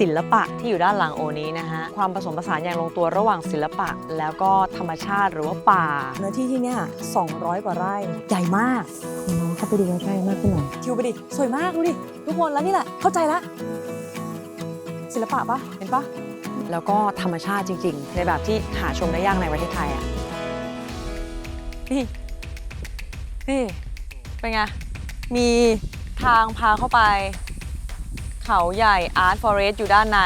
ศิลปะที่อยู่ด้านหลังโอนี้นะฮะความผสมผสานอย่างลงตัวระหว่างศิลปะ แล้วก็ธรรมชาติหรือว่าป่าเนื้อที่ที่เนี่ย200 กว่าไร่ใหญ่มากน้องเข้าไปดูใกล้ๆมากขึ้นหน่อยทิวไปดิสวยมากดูดิทุกคนแล้วนี่แหละเข้าใจละศิลปะปะเห็นปะแล้วก็ธรรมชาติจริง ๆ ในแบบที่หาชมได้ยากในประเทศไทยอะนี่นี่เป็นไงมีทางพาเข้าไป เขาใหญ่ Art Forest อยู่ด้านใน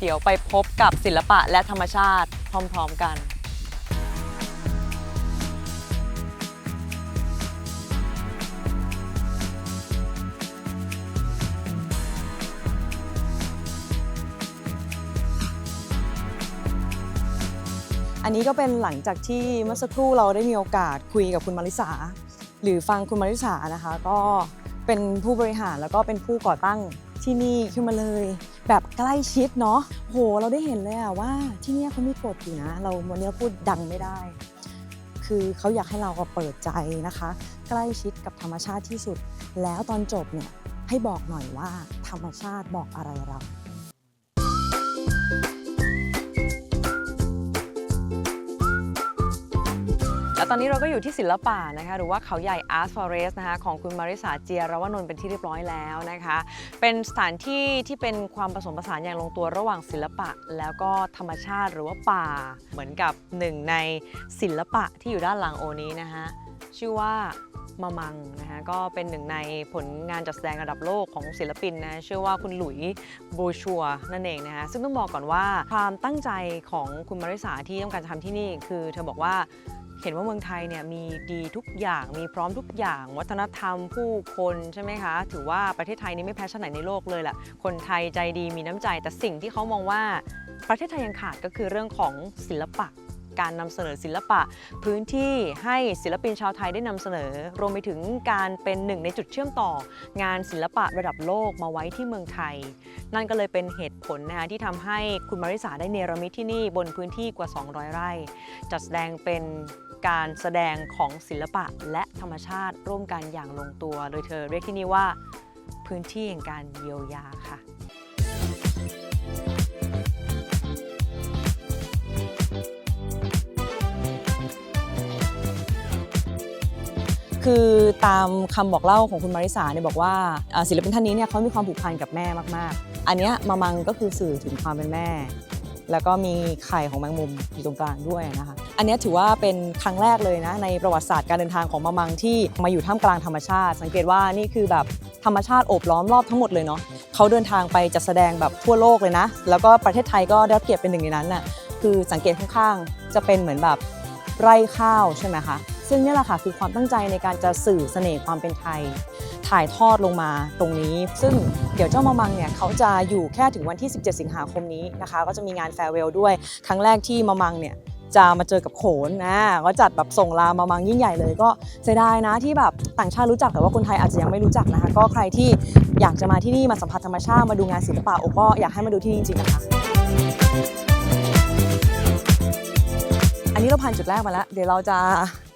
เดี๋ยวไปพบกับศิลปะและธรรมชาติพร้อม ๆ กันอันนี้ก็เป็นหลังจากที่เมื่อสักครู่เราได้มีโอกาสคุยกับคุณมาริสา หรือฟังคุณมาริสานะคะ ก็เป็นผู้บริหารแล้วก็เป็นผู้ก่อตั้ง ที่นี่ขึ้นมาเลย แบบใกล้ชิดเนาะโหเราได้เห็นเลยอะว่าที่นี่เขามีกฎอยู่นะ เราวันนี้พูดดังไม่ได้ คือเขาอยากให้เราก็เปิดใจนะคะ ใกล้ชิดกับธรรมชาติที่สุด แล้วตอนจบเนี่ยให้บอกหน่อยว่าธรรมชาติบอกอะไรเรา และตอนนี้เราก็อยู่ที่ศิลปะนะคะหรือว่าเขาใหญ่ Art Forest นะคะของคุณมาริสาเจียรวนนท์เป็นที่เรียบร้อยแล้วนะคะ เป็นสถานที่ที่เป็นความผสมผสานอย่างลงตัวระหว่างศิลปะ แล้วก็ธรรมชาติหรือว่าป่า เหมือนกับหนึ่งในศิลปะที่อยู่ด้านหลังโอนี้นะคะชื่อว่ามามังนะคะก็เป็นหนึ่งในผลงานจัดแสดงระดับโลกของศิลปินนะชื่อว่าคุณหลุยส์บูชัวนั่นเองนะคะซึ่งต้องบอกก่อนว่าความตั้งใจของคุณมาริสาที่ต้องการจะทำที่นี่ คือเธอบอกว่า เห็นว่าเมืองไทยเนี่ยมีดีทุกอย่างมีพร้อมทุกอย่าง วัฒนธรรมผู้คนใช่ไหมคะ ถือว่าประเทศไทยนี่ไม่แพ้ชาติไหนในโลกเลยแหละคนไทยใจดีมีน้ำใจ แต่สิ่งที่เขามองว่าประเทศไทยยังขาดก็คือเรื่องของศิลปะการนำเสนอศิลปะ พื้นที่ให้ศิลปินชาวไทยได้นำเสนอ รวมไปถึงการเป็นหนึ่งในจุดเชื่อมต่อ งานศิลปะระดับโลกมาไว้ที่เมืองไทย นั่นก็เลยเป็นเหตุผลนะคะที่ทำให้คุณมาริสาได้เนรมิตที่นี่บนพื้นที่กว่า 200 ไร่ จัดแสดงเป็น การแสดงของศิลปะและธรรมชาติร่วมกันอย่างลงตัว โดยเธอเรียกที่นี่ว่า พื้นที่แห่งการเยียวยาค่ะคือตามคำบอกเล่าของคุณมาริสาเนี่ยบอกว่าอ่าศิลปินท่านนี้เนี่ยเขามีความผูกพันกับแม่มากๆ อันเนี้ยมามังก็คือสื่อถึงความเป็นแม่ แล้วก็มีไข่ของแมงมุมอยู่ตรงกลางด้วยนะคะ อันนี้ถือว่าเป็นครั้งแรกเลยนะในประวัติศาสตร์การเดินทางของมามังที่มาอยู่ท่ามกลางธรรมชาติ สังเกตว่านี่คือแบบธรรมชาติโอบล้อมรอบทั้งหมดเลยเนาะเขาเดินทางไปจัดแสดงแบบทั่วโลกเลยนะ แล้วก็ประเทศไทยก็ได้รับเกียรติเป็นหนึ่งในนั้นน่ะคือสังเกตข้างๆจะเป็นเหมือนแบบไร่ข้าวใช่ไหมคะซึ่งนี่แหละค่ะคือความตั้งใจในการจะสื่อเสน่ห์ความเป็นไทย ถ่ายทอดลงมาตรงนี้ ซึ่งเดี๋ยวเจ้ามามังเนี่ยเขาจะอยู่แค่ถึงวันที่ 17 สิงหาคมนี้นะคะ ก็จะมีงานแฟร์เวลด้วย ครั้งแรกที่มามังเนี่ย จะมาเจอกับโขนนะก็จัดแบบส่งลามามังยิ่งใหญ่เลย ก็เสียดายนะที่แบบต่างชาติรู้จักแต่ว่าคนไทยอาจจะยังไม่รู้จักนะคะ ก็ใครที่อยากจะมาที่นี่มาสัมผัสธรรมชาติมาดูงานศิลปะโอก็อยากให้มาดูที่นี่จริงๆนะคะอันนี้เราผ่านจุดแรกมาแล้วเดี๋ยวเราจะ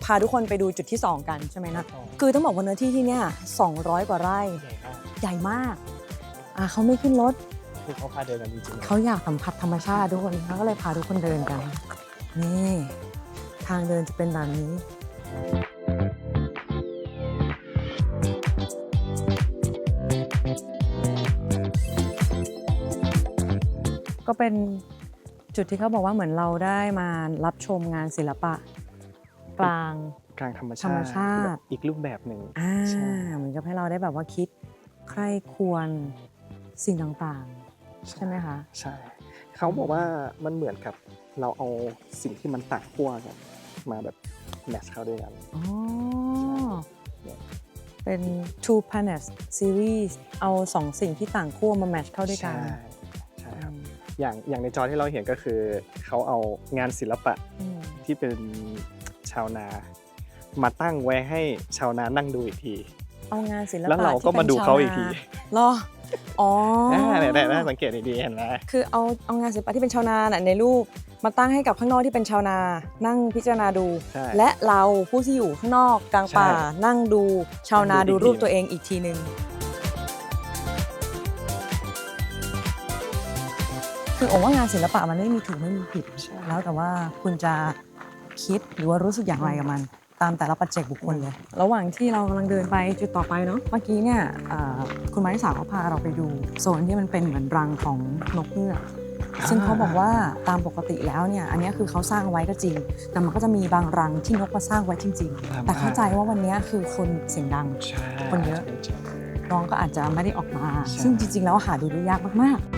พาทุกคนไปดูจุดที่ 2 กันใช่ไหมนะคือต้องบอกว่าเนื้อที่ที่เนี่ย200 กว่าไร่ใหญ่มากอะเขาไม่ขึ้นรถคือเขาพาเดินกันจริงๆเขาอยากสัมผัสธรรมชาติทุกคนเขาก็เลยพาทุกคนเดินกัน นี่ทางเดินจะเป็นแบบนี้ ก็เป็นจุดที่เขาบอกว่าเหมือนเราได้มารับชมงานศิลปะ กลางกลางธรรมชาติธรรมชาติแบบอีกรูปแบบหนึ่งอ่าใช่เหมือนกับให้เราได้แบบว่าคิดใคร่ควรสิ่งต่างๆ ใช่ไหมคะ ใช่ เขาบอกว่ามันเหมือนกับ เราเอาสิ่งที่มันต่างขั้วกันมาแบบแมทช์เข้าด้วยกัน อ๋อเนี่ยเป็น two planets series เอาสองสิ่งที่ต่างขั้วมาแมทช์เข้าด้วยกัน ใช่ใช่ครับ อย่างอย่างในจอที่เราเห็นก็คือ เขาเอางานศิลปะอืมที่เป็นชาวนา มาตั้งไว้ให้ชาวนานั่งดูอีกที เอางานศิลปะแล้วเราก็ที่มาป็นดูเขาอีกชวทีนเหรอ อ๋อออ่าเนี่ยเนี่ยน่าสังเกตดีๆเห็นไหมคือเอาเอางานศิลปะที่เป็นชาวนาน่ะในรูปมาตั้งให้กับข้างนอกที่เป็นชาวนา นั่งพิจารณาดู ใช่ และเราผู้ที่อยู่ข้างนอกกลางป่า ใช่นั่งดูชาวนาดูดูอีกทีรูปตัวเองอีกทีหนึ่งคือโอว่างานศิลปะมันไม่มีถูกไม่มีผิด แล้วแต่ว่าคุณจะคิดหรือว่ารู้สึกอย่างไรกับมัน ตามแต่ละปัจเจกบุคคลเลยระหว่างที่เรากำลังเดินไปจุดต่อไปเนาะเมื่อกี้เนี่ยเอ่อคุณมาริสาเขาพาเราไปดูโซนที่มันเป็นเหมือนรังของนกเงือกซึ่งเขาบอกว่าตามปกติแล้วเนี่ยอันเนี้ยคือเขาสร้างไว้ก็จริง แต่มันก็จะมีบางรังที่นกมาสร้างไว้จริง ๆ แต่เข้าใจว่าวันเนี้ยคือคนเสียงดังใช่คนเยอะน้องก็อาจจะไม่ได้ออกมาใช่ซึ่งจริง ๆ แล้วหาดูได้ยากมากๆ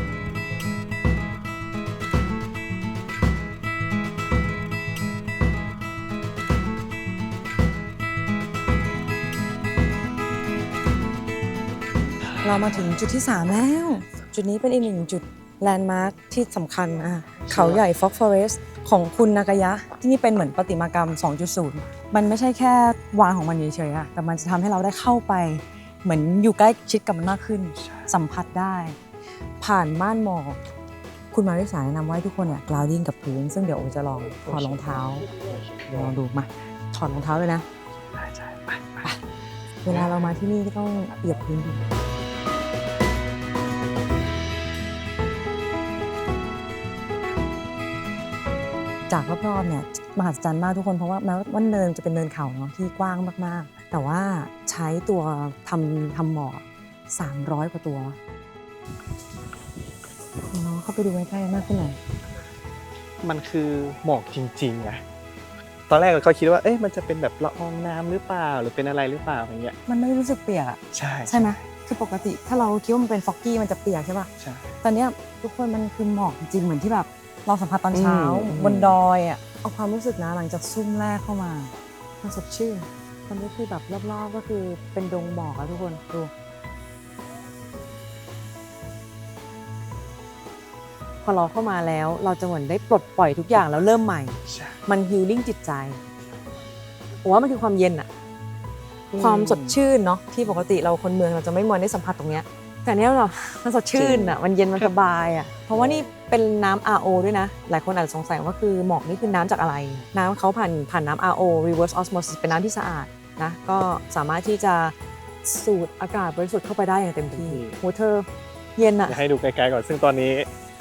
เรามาถึงจุดที่ 3 แล้ว จุดนี้เป็นอีกหนึ่งจุดแลนด์มาร์คที่สำคัญอะเขาใหญ่ฟ็อกฟอเรสของคุณนากายะ ที่นี่เป็นเหมือนประติมากรรม 2.0 มันไม่ใช่แค่วางของมันเฉยๆอะแต่มันจะทำให้เราได้เข้าไป เหมือนอยู่ใกล้ชิดกับมันมากขึ้น สัมผัสได้ ผ่านม่านหมอกคุณมาริสาแนะนำว่าให้ทุกคนเนี่ยกราวดิ้งกับพื้น ซึ่งเดี๋ยวโอจะลองถอดรองเท้าลองดูมาถอดรองเท้าเลยนะ ใช่ใช่ไปไปเวลาเรามาที่นี่ก็ต้องเหยียบพื้นดู จากรอบๆเนี่ยมหัศจรรย์มากทุกคนเพราะว่าแม้ว่าเนินจะเป็นเนินเขาเนาะที่กว้างมากๆ แต่ว่าใช้ตัวทำทำหมอก300กว่าตัวเนาะเข้าไปดูใกล้ๆมากขึ้นหน่อยมันคือหมอกจริงๆอะตอนแรกเราก็คิดว่าเอ๊ะมันจะเป็นแบบละอองน้ำหรือเปล่าหรือเป็นอะไรหรือเปล่าอย่างเงี้ยมันไม่รู้สึกเปียกอะใช่ใช่ไหมคือปกติถ้าเราคิดว่ามันเป็นฟอกกี้มันจะเปียกใช่ป่ะใช่ตอนเนี้ยทุกคนมันคือหมอกจริงๆเหมือนที่แบบ เราสัมผัสตอนเช้า อืม บนดอยอะเอาความรู้สึกนะหลังจากซุ่มแรกเข้ามามันสดชื่นตอนนี้คือแบบรอบๆก็คือเป็นดงหมอกอะทุกคนดู พอเราเข้ามาแล้วเราจะเหมือนได้ปลดปล่อยทุกอย่างแล้วเริ่มใหม่ ใช่มันฮิลลิ่งจิตใจผมว่ามันคือความเย็นอะความสดชื่นเนาะที่ปกติเราคนเมืองเราจะไม่มวนได้สัมผัสตรงเนี้ย แต่เนี้ยเรามันสดชื่นอะมันเย็นมันสบายอะเพราะว่านี่เป็นน้ำ RO ด้วยนะ หลายคนอาจจะสงสัยว่าคือหมอกนี่คือน้ำจากอะไร น้ำเขาผ่านผ่านน้ำ RO reverse osmosis เป็นน้ำที่สะอาดนะก็สามารถที่จะสูดอากาศบริสุทธิ์เข้าไปได้อย่างเต็มที่โหเธอเย็นอะเดี๋ยวให้ดูไกลๆก่อนซึ่งตอนนี้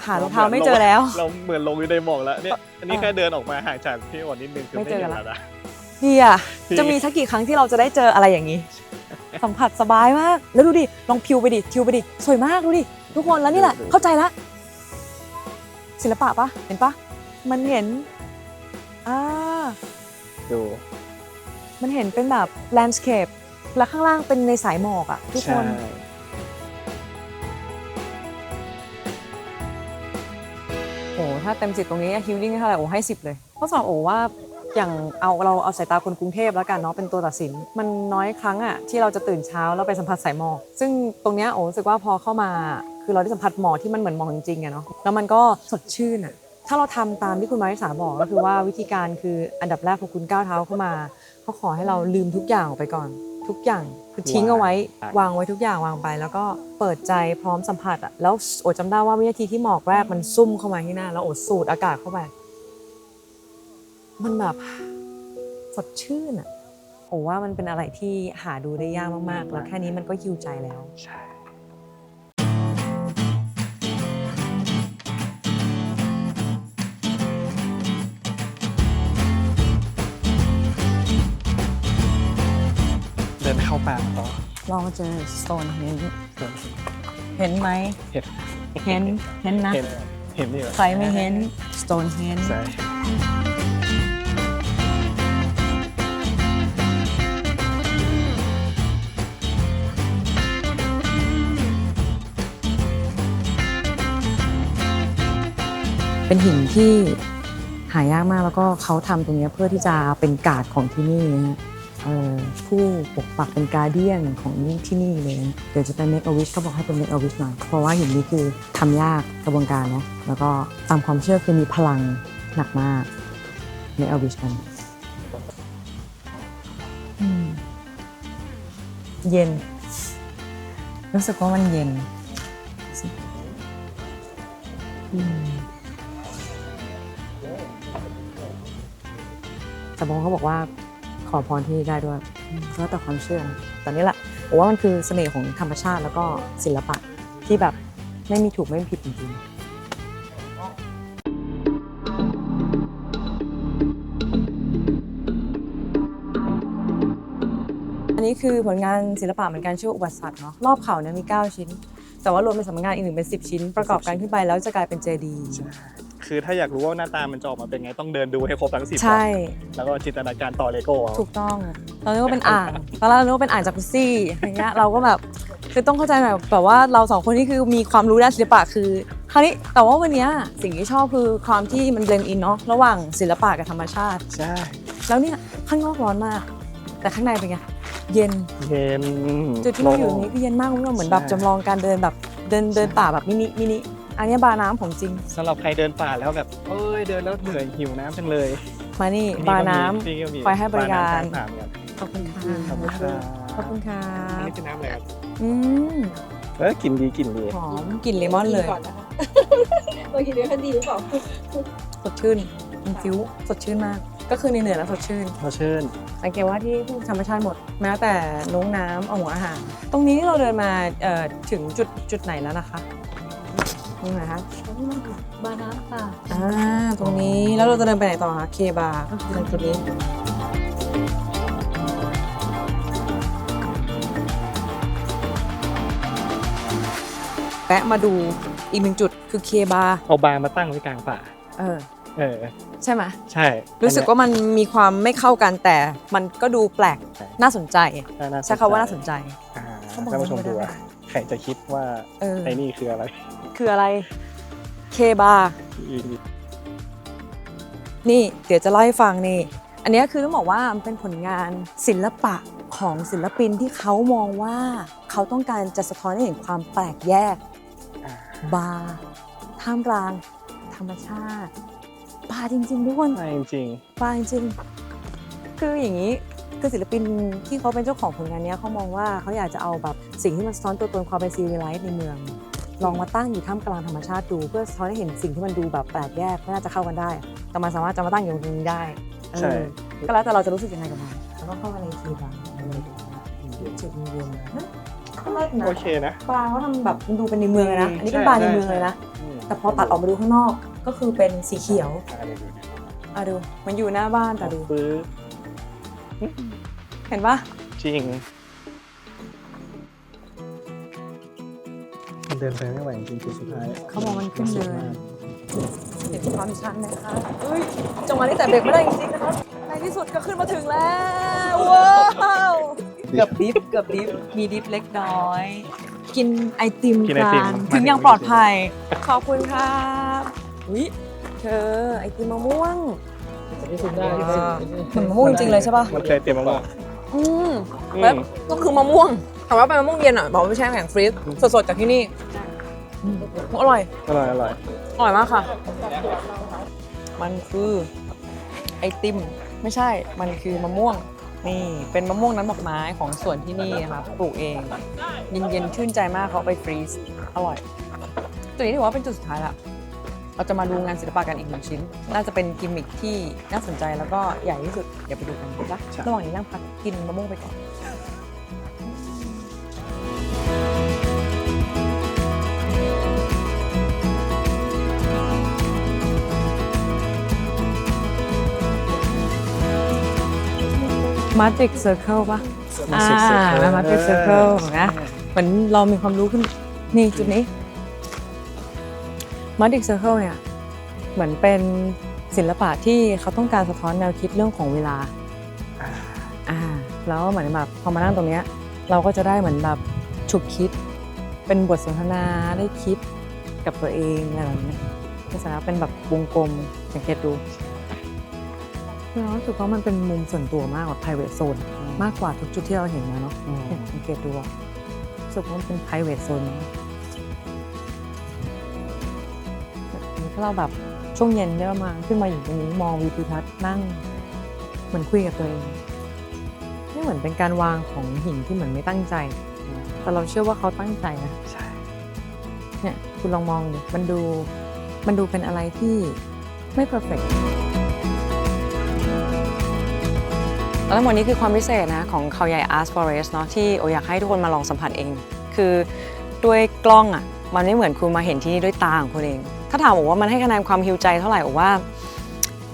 หารองเท้าไม่เจอแล้ว เราเหมือนลงอยู่ในหมอกแล้วเนี่ยอันนี้เออแค่เดินออกมาห่างจากพี่อ่อนนิดนึงคือไม่ไม่เจอเห็นแล้วแล้วนะดีอะดีจะมีสักกี่ครั้งที่เราจะได้เจออะไรอย่างนี้ สัมผัสสบายมาก แล้วดูดิ ลองพิวไปดิ ทิวไปดิ สวยมากดูดิ ทุกคน แล้วนี่แหละ เข้าใจละ ศิลปะปะ เห็นปะ มันเห็น อ่า ดู มันเห็นเป็นแบบแลนด์สเคป แล้วข้างล่างเป็นในสายหมอกอะทุกคนใช่โอ้ถ้าเต็มสิบตรงนี้ฮิลลิ่งเท่าไหร่โอ้ให้สิบเลยเพราะสำหรับโอ้ว่า อย่างเอาเราเอาสายตาคนกรุงเทพแล้วกันเนาะเป็นตัวตัดสิน มันน้อยครั้งอะที่เราจะตื่นเช้าแล้วไปสัมผัสสายหมอก ซึ่งตรงเนี้ยโอ้รู้สึกว่าพอเข้ามาคือเราได้สัมผัสหมอกที่มันเหมือนหมอกจริงๆอะเนาะแล้วมันก็สดชื่นอะถ้าเราทำตามที่คุณมาริสาบอกก็คือว่าวิธีการคืออันดับแรกพอคุณก้าวเท้าเข้ามาเขาขอให้เราลืมทุกอย่างออกไปก่อน ทุกอย่างคือทิ้งเอาไว้ วางไว้ทุกอย่างวางไป แล้วก็เปิดใจพร้อมสัมผัสอะแล้วโอดจำได้ว่าวินาทีที่หมอกแรกมันซุ่มเข้ามาที่หน้าแล้วโอดสูดอากาศเข้าไป มันแบบสดชื่นอะโอว่ามันเป็นอะไรที่หาดูได้ยากมากๆ แล้วแค่นี้มันก็ฮิวใจแล้ว ใช่ เดินเข้าป่าต่อลองเจอสโตนเฮนเห็นไหม เห็น เห็น เห็นนะ เห็น เห็นนี่เหรอใครไม่เห็นสโตนเฮนใช่ เป็นหินที่หายากมากแล้วก็เขาทำตรงนี้เพื่อที่จะเป็นการ์ดของที่นี่นะฮะผู้ปกปักเป็นการเดียนของที่นี่เลย เดี๋ยวจะเป็นเมกอวิชเขาบอกให้เป็นเมกอวิชหน่อย เพราะว่าหินนี้คือทำยากกระบวนการเนาะแล้วก็ตามความเชื่อคือมีพลังหนักมากเมกอวิชกันเย็น รู้สึกว่ามันเย็น แต่บางคนเขาบอกว่าขอพรที่นี่ได้ด้วยอืมแล้วแต่ความเชื่อแต่นี่แหละผมว่ามันคือเสน่ห์ของธรรมชาติแล้วก็ศิลปะที่แบบไม่มีถูกไม่มีผิดจริงๆอันนี้คือผลงานศิลปะเหมือนกันชื่ออุบัติสัตว์เนาะรอบเขาเนี่ยมี 9 ชิ้น แต่ว่ารวมเป็นสำนักงานอีกหนึ่งเป็น 10 ชิ้น ประกอบกันขึ้นไปแล้วจะกลายเป็นเจดีย์ คือถ้าอยากรู้ว่าหน้าตามันจะออกมาเป็นไงต้องเดินดูให้ครบทั้งสิบใช่ แล้วก็จินตนาการต่อเลโก้เอา ถูกต้อง เราเรียกว่าเป็นอ่างตอนแรกเราเรียกว่าเป็นอ่างจากุซซี่อย่างเงี้ยเราก็แบบคือต้องเข้าใจหน่อยแบบว่าเราสองคนนี่คือมีความรู้ด้านศิลปะคือคราวนี้แต่ว่าวันเนี้ยสิ่งที่ชอบคือความที่มันเบลนอินเนาะระหว่างศิลปะกับธรรมชาติ ใช่ แล้วเนี่ยข้างนอกร้อนมาก แต่ข้างในเป็นไงเย็นเย็นจุดที่เราอยู่นี้คือเย็นมากคุณผู้ชมเหมือนแบบใช่จำลองการเดินแบบเดินเดินป่าแบบมินิมินิ อันเนี้ยบาร์น้ำของจริง สำหรับใครเดินป่าแล้วแบบเอ้ยเดินแล้วเหนื่อยหิวน้ำจังเลยมานี่บาร์น้ำ ที่ก็มีไว้ให้บริการบน้ำข้างทางกันขอบคุณค่ะขอบคุณครับขอบคุณค่ะอันนี้คือน้ำอะไรครับอืมเออกลิ่นดีกลิ่นดีหอมกลิ่นเลมอนเลยตัวกินเนื้อคันดีหรือเปล่าสดชื่นมันฟิวสดชื่นมาก ก็คือในเหนือแล้วสดชื่นมาเชิญสังเกตว่าที่พวกธรรมชาติหมด แม้แต่น้องน้ำเอาหัวอาหาร ตรงนี้เราเดินมาเอ่อถึงจุดจุดไหนแล้วนะคะ ตรงไหนคะบาน้ำค่ะอ่าตรงนี้แล้วเราจะเดินไปไหนต่อคะเคบาร์ก็คือตรงจุดนี้แวะมาดูอีกหนึ่งจุดคือเคบาร์เอาบาร์มาตั้งไว้กลางป่า เออ เออ ใช่ไหมใช่รู้สึกว่ามันมีความไม่เข้ากันแต่มันก็ดูแปลกน่าสนใจอันเนี้ยใช้คำว่าน่าสนใจอ่าเขาบอกท่านผู้ชมว่าไม่ดูได้ว่า ใครจะคิดว่าเออ ไอ้นี่คืออะไรคืออะไร เคบาร์อีนี่เดี๋ยวจะเล่าให้ฟังนี่ อันเนี้ยคือต้องบอกว่ามันเป็นผลงานศิลปะของศิลปินที่เขามองว่าเขาต้องการจะสะท้อนให้เห็นความแปลกแยก อ่าบาร์ท่ามกลาง ธรรมชาติบาร์จริงๆทุกคน ใช่จริงบาร์จริงๆคืออย่างนี้ คือศิลปินที่เขาเป็นเจ้าของผลงานเนี้ยเขามองว่าเขาอยากจะเอาแบบสิ่งที่มันสะท้อนตัวตนความเป็นซีวิไลซ์ในเมือง ลองมาตั้งอยู่ท่ามกลางธรรมชาติดู เพื่อสะท้อนให้เห็นสิ่งที่มันดูแบบแปลกแยกไม่น่าจะเข้ากันได้ แต่มันสามารถจะมาตั้งอยู่ตรงนี้ได้เออใช่ก็แล้วแต่เราจะรู้สึกยังไงกับมันแล้วก็เข้ามาในคีบาร์จุดเย็นๆนะก็เลิศนะโอเคนะบาร์เขาทำแบบมันดูเป็นในเมืองเลยนะอันนี้เป็นใช่บาร์ในใช่เมืองเลยนะอืมแต่พอตัดออกมาดูข้างนอกก็คือเป็นสีเขียวอ่าเดี๋ยวดูดิอะดูมันอยู่หน้าบ้านแต่ดูปึ๊บ เห็นปะจริง มันเดินไปไม่ไหวจริงๆจุดสุดท้ายเขาบอกมันขึ้นเลรู้สึยกมากเห็นความชันนะคะเฮ้ยจังหวะนี้แต่เบรกไม่ได้จริงๆนะครับในที่สุดก็ขึ้นมาถึงแล้ว ว้าว เกือบดิฟเกือบดิฟมีดิฟเล็กน้อย กินไอติมกินไอติม กันถึงอย่างปลอดภัย ขอบคุณครับ อุ้ยเธอไอติมมะม่วง ว้าวเหมือนมะม่วงจริงๆเลยใช่ปะมันเคยเต็มมากอืมๆอืมแล้วก็คือมะม่วงถามว่าเป็นมะม่วงเย็นอะบอกว่าไม่ใช่น้ำแข็งฟรีซสดๆจากที่นี่อืมอร่อยอร่อยอร่อยอร่อยมากค่ะ มันคือไอติมไม่ใช่ มันคือมะม่วง นี่เป็นมะม่วงน้ำดอกไม้ของสวนที่นี่นะคะปลูกเองเย็นๆชื่นใจมากเขาเอาไปฟรีซอร่อยจุดนี้ถือว่าเป็นจุดสุดท้ายละ เราจะมาดูงานศิลปะกันอีกหนึ่งชิ้น น่าจะเป็นกิมมิคที่น่าสนใจแล้วก็ใหญ่ที่สุด เดี๋ยวไปดูกันนะระหว่างนี้นั่งพักกินมะม่วงไปก่อน มาติกเซอร์เคิลปะอ่ามาติกเซอร์เคิลนะ เหมือนเรามีความรู้ขึ้น นี่จุดนี้ มาติกเซอร์เคิลเนี่ยเหมือนเป็นศิลปะที่เขาต้องการสะท้อนแนวคิดเรื่องของเวลาอ่าแล้วเหมือนแบบพอมานั่งตรงเนี้ยเราก็จะได้เหมือนแบบฉุกคิด เป็นบทสนทนาได้คิดกับตัวเองอะไรแบบเนี้ยลักษณะเป็นแบบวงกลมสังเกตดูเรารู้สึกว่ามันเป็นมุมส่วนตัวมากกว่า private zone มากกว่าทุกจุดที่เราเห็นมาเนาะเนี่ยสังเกตดูอะรู้สึกว่ามันเป็น private zone เราแบบช่วงเย็นได้ประมาณขึ้นมาอยู่ตรงนี้มองวิวทิวทัศน์นั่งเหมือนคุยกับตัวเองนี่เหมือนเป็นการวางของหินที่เหมือนไม่ตั้งใจ แต่เราเชื่อว่าเขาตั้งใจนะใช่เนี่ยคุณลองมองดิมันดูมันดูเป็นอะไรที่ไม่เพอร์เฟกแล้วทั้งหมดนี้คือความพิเศษนะของเขาใหญ่ Art Forest เนาะที่โออยากให้ทุกคนมาลองสัมผัสเอง คือด้วยกล้องอะ มันไม่เหมือนคุณมาเห็นที่นี่ด้วยตาของคุณเอง ถ้าถามบอกว่ามันให้คะแนนความฮิวใจเท่าไหร่บอกว่า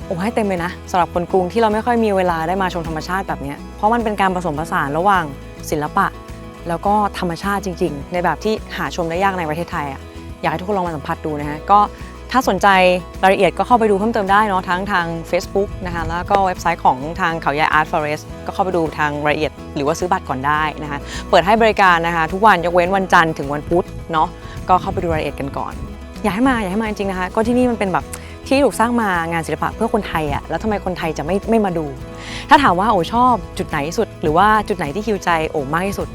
โอ้ให้เต็มเลยนะสำหรับคนกรุงที่เราไม่ค่อยมีเวลาได้มาชมธรรมชาติแบบนี้เพราะมันเป็นการผสมผสานระหว่างศิลปะ แล้วก็ธรรมชาติจริง ๆ ในแบบที่หาชมได้ยากในประเทศไทยอะอยากให้ทุกคนลองมาสัมผัสดูนะฮะก็ถ้าสนใจรายละเอียดก็เข้าไปดูเพิ่มเติมได้เนาะทั้งทาง Facebook นะคะแล้วก็เว็บไซต์ของทางเขาใหญ่ Art Forest ก็เข้าไปดูทางรายละเอียด หรือว่าซื้อบัตรก่อนได้นะคะเปิดให้บริการนะคะทุกวันยกเว้นวันจันทร์ถึงวันพุธเนาะก็เข้าไปดูรายละเอียดกันก่อน อยากให้มาอยากให้มาจริงๆนะคะ ก็ที่นี่มันเป็นแบบที่ถูกสร้างมางานศิลปะเพื่อคนไทยอะแล้วทำไมคนไทยจะไม่ไม่มาดู ถ้าถามว่าโอชอบจุดไหนที่สุด หรือว่าจุดไหนที่ฮิวใจโอมากที่สุด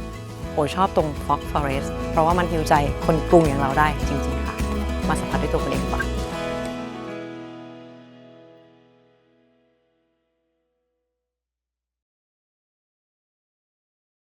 โอชอบตรง Fox Forest เพราะว่ามันฮิวใจคนกรุงอย่างเราได้จริงๆค่ะ มาสัมผัสด้วยตัวคนเองดีกว่า